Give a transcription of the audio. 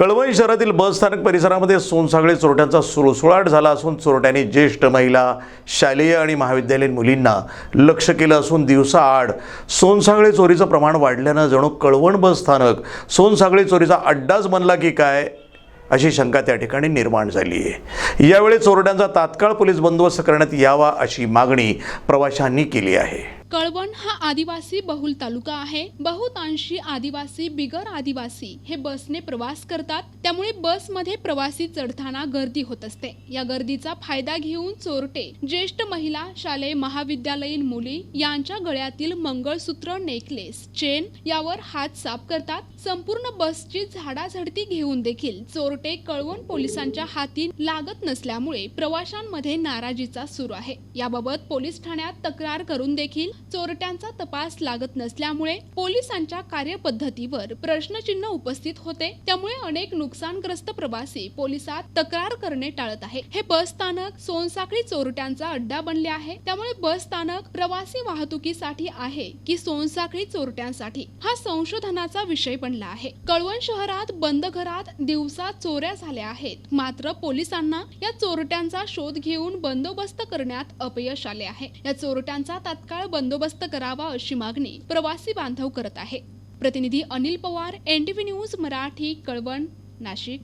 कळवण शहरातील बस स्थानक परिसरामध्ये सोनसागळे चोरट्यांचा सुळसुळाट झाला असून चोरट्यांनी ज्येष्ठ महिला शालेय आणि महाविद्यालयीन मुलींना लक्ष केलं असून दिवसाआड सोनसागळे चोरीचं प्रमाण वाढल्यानं जणू कळवण बस स्थानक सोनसागळे चोरीचा अड्डाच बनला की काय अशी शंका त्या ठिकाणी निर्माण झाली आहे. यावेळी चोरट्यांचा तात्काळ पोलीस बंदोबस्त करण्यात यावा अशी मागणी प्रवाशांनी केली आहे. कळवण हा आदिवासी बहुल तालुका आहे. बहुतांशी आदिवासी बिगर आदिवासी हे बसने प्रवास करतात. त्यामुळे बसमध्ये प्रवासी चढताना गर्दी होत असते. या गर्दीचा फायदा घेऊन चोरटे ज्येष्ठ महिला शालेय महाविद्यालयीन मुली यांच्या गळ्यातील मंगळसूत्र नेकलेस चेन यावर हात साफ करतात. संपूर्ण बसची झाडाझडती घेऊन देखील चोरटे कळवण पोलिसांच्या हाती लागत नसल्यामुळे प्रवाशांमध्ये नाराजीचा सूर आहे. याबाबत पोलीस ठाण्यात तक्रार करून देखील चोरट्यांचा तपास लागत नसल्यामुळे पोलिसांच्या कार्यपद्धतीवर प्रश्नचिन्ह उपस्थित होते. त्यामुळे अनेक नुकसानग्रस्त प्रवासी पोलिसात तक्रार करणे टाळत आहे. हे बस स्थानक सोनसाखळी चोरट्यांचा अड्डा बनले आहे. त्यामुळे बस स्थानक प्रवासी वाहतुकीसाठी आहे की सोनसाखळी चोरट्यांसाठी? हा संशोधनाचा विषय बनला आहे. कळवण शहरात बंद घरात दिवसा चोऱ्या झाल्या आहेत. मात्र पोलिसांना या चोरट्यांचा शोध घेऊन बंदोबस्त करण्यात अपयश आले आहे. या चोरट्यांचा तात्काळ बंद बंदोबस्त करावा अशी मागणी प्रवासी बांधव करत आहे. प्रतिनिधी अनिल पवार एनडीव्ही न्यूज मराठी कळवण नाशिक.